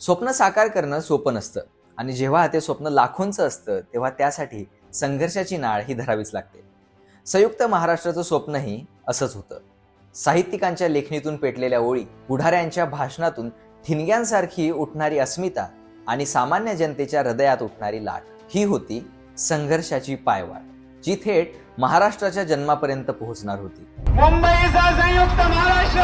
स्वप्न साकार करणं सोपं नसतं. आणि जेव्हा ते स्वप्न लाखोंचं असतं तेव्हा त्यासाठी संघर्षाची नाळ ही धरावीच लागते. संयुक्त महाराष्ट्राचं स्वप्नही असंच होतं. साहित्यिकांच्या लेखणीतून पेटलेल्या ओळी पुढाऱ्यांच्या भाषणातून ठिणग्यांसारखी उठणारी अस्मिता आणि सामान्य जनतेच्या हृदयात उठणारी लाट ही होती संघर्षाची पायवाट जी थेट महाराष्ट्राच्या जन्मापर्यंत पोहोचणार होती. मुंबईचा संयुक्त महाराष्ट्र!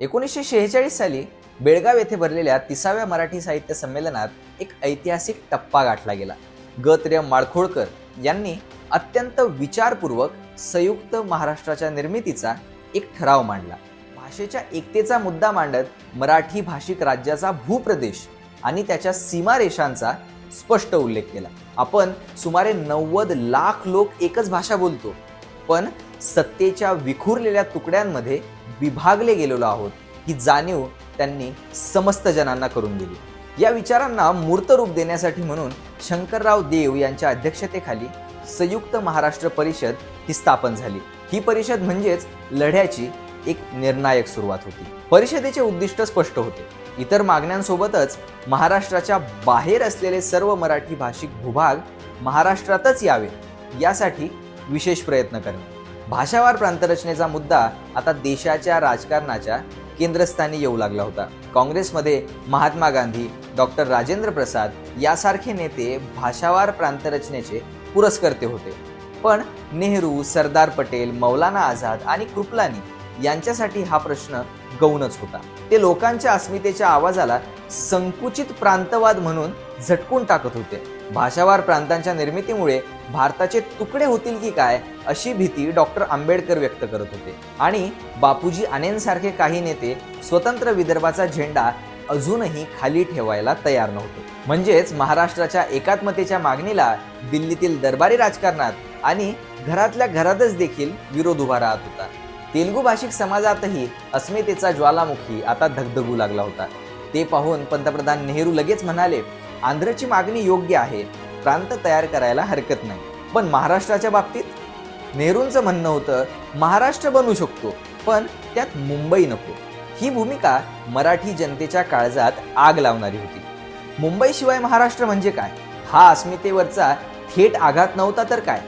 एकोणीसशे शेहेचाळीस साली बेळगाव येथे भरलेल्या तिसाव्या मराठी साहित्य संमेलनात एक ऐतिहासिक टप्पा गाठला गेला. गत्र्य माळखोळकर यांनी अत्यंत विचारपूर्वक संयुक्त महाराष्ट्राच्या निर्मितीचा एक ठराव मांडला. भाषेच्या एकतेचा मुद्दा मांडत मराठी भाषिक राज्याचा भूप्रदेश आणि त्याच्या सीमारेषांचा स्पष्ट उल्लेख केला. आपण सुमारे नव्वद लाख लोक एकच भाषा बोलतो पण सत्तेच्या विखुरलेल्या तुकड्यांमध्ये विभागले गेलेलो आहोत ही जाणीव त्यांनी समस्त जनांना करून दिली. या विचारांना मूर्त रूप देण्यासाठी म्हणून शंकरराव देव यांच्या अध्यक्षतेखाली संयुक्त महाराष्ट्र परिषद ही स्थापन झाली. ही परिषद म्हणजेच लढ्याची एक निर्णायक सुरुवात होती. परिषदेचे उद्दिष्ट स्पष्ट होते. इतर मागण्यांसोबतच महाराष्ट्राच्या बाहेर असलेले सर्व मराठी भाषिक भूभाग महाराष्ट्रातच यावे यासाठी विशेष प्रयत्न करणे. भाषावार प्रांतरचनेचा मुद्दा आता देशाच्या राजकारणाच्या केंद्रस्थानी येऊ लागला होता. काँग्रेसमध्ये महात्मा गांधी डॉक्टर राजेंद्र प्रसाद यासारखे नेते भाषावार प्रांतरचनेचे पुरस्कर्ते होते. पण नेहरू सरदार पटेल मौलाना आझाद आणि कृपलानी यांच्यासाठी हा प्रश्न गौणच होता. ते लोकांच्या अस्मितेच्या आवाजाला संकुचित प्रांतवाद म्हणून झटकून टाकत होते. भाषावार प्रांतांच्या निर्मितीमुळे भारताचे तुकडे होतील की काय अशी भीती डॉक्टर आंबेडकर व्यक्त करत होते. आणि बापूजी आनेंसारखे काही नेते स्वतंत्र विदर्भाचा झेंडा अजूनही खाली ठेवायला तयार नव्हते. म्हणजेच महाराष्ट्राच्या एकात्मतेच्या मागणीला दिल्लीतील दरबारी राजकारणात आणि घरातल्या घरातच देखील विरोध उभा राहत होता. तेलुगू भाषिक समाजातही अस्मितेचा ज्वालामुखी आता धगधगू लागला होता. ते पाहून पंतप्रधान नेहरू लगेच म्हणाले आंध्रची मागणी योग्य आहे. प्रांत तयार करायला हरकत नाही. पण महाराष्ट्राच्या बाबतीत नेहरूंचं म्हणणं होतं महाराष्ट्र बनू शकतो पण त्यात मुंबई नको. ही भूमिका मराठी जनतेच्या काळजात आग लावणारी होती. मुंबईशिवाय महाराष्ट्र म्हणजे काय? हा अस्मितेवरचा थेट आघात नव्हता तर काय?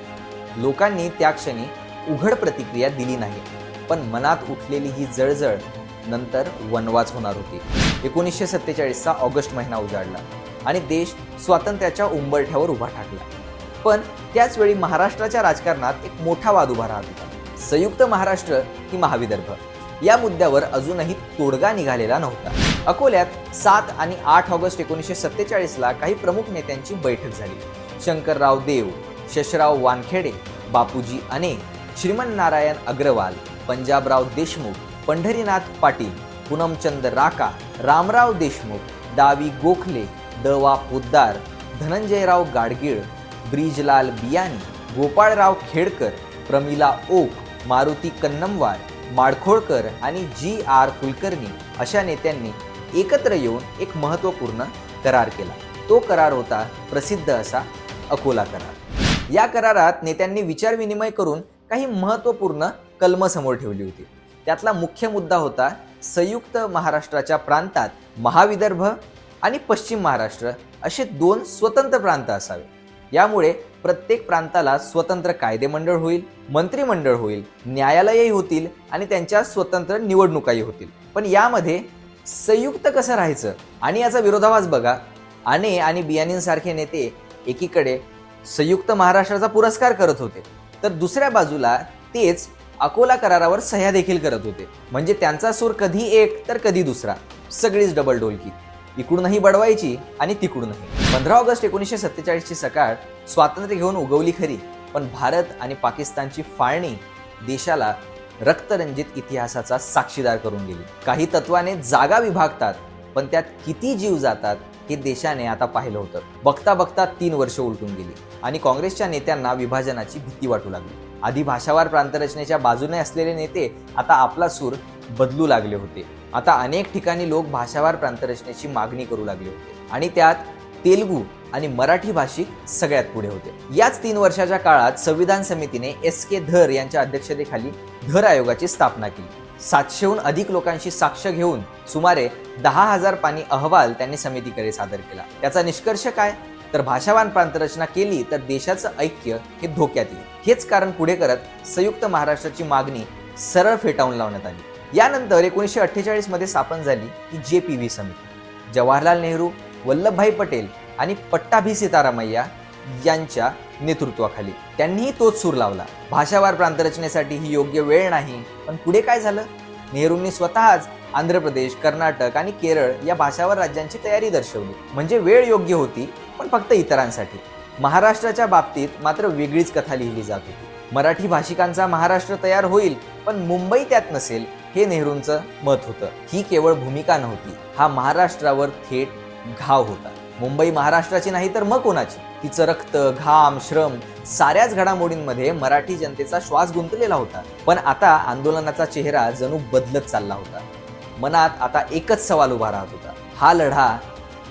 लोकांनी त्या क्षणी उघड प्रतिक्रिया दिली नाही पण मनात उठलेली ही जळजळ नंतर वनवास होणार होती. एकोणीसशे सत्तेचाळीसचा ऑगस्ट महिना उजाडला आणि देश स्वातंत्र्याच्या उंबरठ्यावर उभा ठाकला. पण त्याचवेळी महाराष्ट्राच्या राजकारणात एक मोठा वाद उभा राहत होता. संयुक्त महाराष्ट्र की महाविदर्भ? या मुद्द्यावर अजूनही तोडगा निघालेला नव्हता. अकोल्यात सात आणि आठ ऑगस्ट एकोणीसशे सत्तेचाळीसला काही प्रमुख नेत्यांची बैठक झाली. शंकरराव देव शशराव वानखेडे बापूजी अने श्रीमन नारायण अग्रवाल पंजाबराव देशमुख पंढरीनाथ पाटील पूनमचंद राका रामराव देशमुख दावी गोखले दवा पोद्दार धनंजयराव गाडगीळ ब्रिजलाल बियानी गोपाळराव खेडकर प्रमिला ओक मारुती कन्नमवार माडखोळकर आणि जी आर कुलकर्णी अशा नेत्यांनी एकत्र येऊन एक महत्त्वपूर्ण करार केला. तो करार होता प्रसिद्ध असा अकोला करार. या करारात नेत्यांनी विचारविनिमय करून काही महत्त्वपूर्ण कलमं समोर ठेवली होती. त्यातला मुख्य मुद्दा होता संयुक्त महाराष्ट्राच्या प्रांतात महाविदर्भ आणि पश्चिम महाराष्ट्र असे दोन स्वतंत्र प्रांत असावे. यामुळे प्रत्येक प्रांताला स्वतंत्र कायदेमंडळ होईल मंत्रिमंडळ होईल न्यायालयही होतील आणि त्यांच्या स्वतंत्र निवडणुकाही होतील. पण यामध्ये संयुक्त कसं राहायचं? आणि याचा विरोधाभास बघा. आणे आणि बियाणींसारखे नेते एकीकडे संयुक्त महाराष्ट्राचा पुरस्कार करत होते. तर दुसऱ्या बाजूला तेच अकोला करारावर सह्या देखील करत होते. म्हणजे त्यांचा सूर कधी एक तर कधी दुसरा. सगळीच डबल ढोलकी इकडूनही बडवायची आणि तिकडूनही. पंधरा ऑगस्ट एकोणीसशे सत्तेचाळीसची सकाळ स्वातंत्र्य घेऊन उगवली खरी पण भारत आणि पाकिस्तानची फाळणी देशाला रक्तरंजित इतिहासाचा साक्षीदार करून गेली. काही तत्वाने जागा विभागतात पण त्यात किती जीव जातात हे देशाने आता पाहिलं होतं. बघता बघता तीन वर्ष उलटून गेली आणि काँग्रेसच्या नेत्यांना विभाजनाची भीती वाटू लागली. आधी भाषावार प्रांतरचनेच्या बाजूने असलेले नेते आता आपला सूर बदलू लागले होते. आता अनेक ठिकाणी लोक भाषावार प्रांतरचनेची मागणी करू लागले होते. आणि त्यात तेलुगू आणि मराठी भाषिक सगळ्यात पुढे होते. याच तीन वर्षाच्या काळात संविधान समितीने एस के धर यांच्या अध्यक्षतेखाली धर आयोगाची स्थापना केली. सातशेहून अधिक लोकांशी साक्ष घेऊन सुमारे दहा हजार पाणी अहवाल त्यांनी समितीकडे सादर केला. त्याचा निष्कर्ष काय? तर भाषावान प्रांतरचना केली तर देशाचं ऐक्य हे धोक्यात येईल. हेच कारण पुढे करत संयुक्त महाराष्ट्राची मागणी सरळ फेटाळून लावण्यात आली. यानंतर एकोणीसशे अठ्ठेचाळीसमध्ये स्थापन झाली की जे पी व्ही समिती. जवाहरलाल नेहरू वल्लभभाई पटेल आणि पट्टाभी सीतारामय्या यांच्या नेतृत्वाखाली. त्यांनीही तोच सूर लावला. भाषावार प्रांतरचनेसाठी ही योग्य वेळ नाही पण पुढे काय झालं? नेहरूंनी स्वतःच आंध्र प्रदेश कर्नाटक आणि केरळ या भाषावर राज्यांची तयारी दर्शवली. म्हणजे वेळ योग्य होती पण फक्त इतरांसाठी. महाराष्ट्राच्या बाबतीत मात्र वेगळीच कथा लिहिली जात होती. मराठी भाषिकांचा महाराष्ट्र तयार होईल पण मुंबई त्यात नसेल हे नेहरूंचं मत होतं. ही केवळ भूमिका नव्हती हा महाराष्ट्रावर थेट घाव होता. मुंबई महाराष्ट्राची नाही तर मग कोणाची? तिचं रक्त घाम श्रम साऱ्याच घडामोडींमध्ये मराठी जनतेचा श्वास गुंतलेला होता. पण आता आंदोलनाचा चेहरा जणू बदलत चालला होता. मनात आता एकच सवाल उभा राहत होता. हा लढा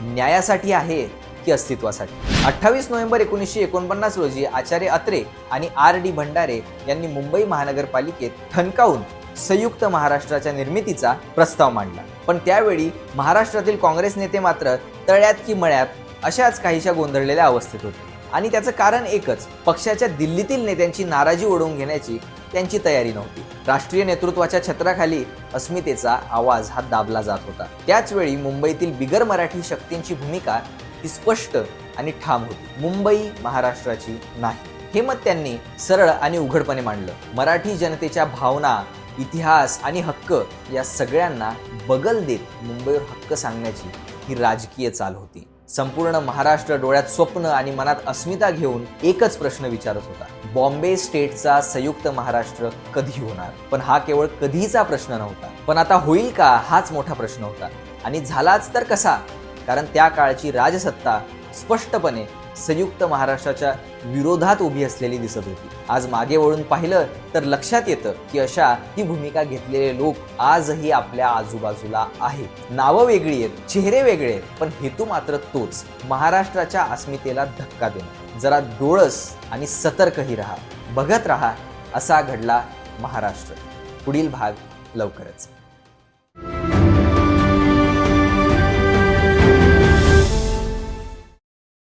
न्यायासाठी आहे की अस्तित्वासाठी? अठ्ठावीस नोव्हेंबर एकोणीसशे एकोणपन्नास रोजी आचार्य अत्रे आणि आर डी भंडारे यांनी मुंबई महानगरपालिकेत ठणकावून संयुक्त महाराष्ट्राच्या निर्मितीचा प्रस्ताव मांडला. पण त्यावेळी महाराष्ट्रातील काँग्रेस नेते मात्र तळ्यात की मळ्यात अशाच काहीशा गोंधळलेल्या अवस्थेत होते. आणि त्याचं कारण एकच पक्षाच्या दिल्लीतील नेत्यांची नाराजी ओढवून घेण्याची त्यांची तयारी नव्हती. राष्ट्रीय नेतृत्वाच्या छत्राखाली अस्मितेचा आवाज हा दाबला जात होता. त्याचवेळी मुंबईतील बिगर मराठी शक्तींची भूमिका ही स्पष्ट आणि ठाम होती. मुंबई महाराष्ट्राची नाही. हे मत त्यांनी सरळ आणि उघडपणे मांडलं. मराठी जनतेच्या भावना इतिहास आणि हक्क या सगळ्यांना बगल देत मुंबईवर हक्क सांगण्याची ही राजकीय चाल होती. संपूर्ण महाराष्ट्र डोळ्यात स्वप्न आणि मनात अस्मिता घेऊन एकच प्रश्न विचारत होता. बॉम्बे स्टेटचा संयुक्त महाराष्ट्र कधी होणार? पण हा केवळ कधीचा प्रश्न नव्हता. पण आता होईल का हाच मोठा प्रश्न होता. आणि झालाच तर कसा? कारण त्या काळची राजसत्ता स्पष्टपणे संयुक्त महाराष्ट्राच्या विरोधात उभी असलेली दिसत होती. आज मागे वळून पाहिलं तर लक्षात येतं की अशा ही भूमिका घेतलेले लोक आजही आपल्या आजूबाजूला आहेत. नावं वेगळी आहेत चेहरे वेगळे आहेत पण हेतू मात्र तोच. महाराष्ट्राच्या अस्मितेला धक्का देणं. जरा डोळस आणि सतर्कही राहा. बघत राहा असा घडला महाराष्ट्र. पुढील भाग लवकरच.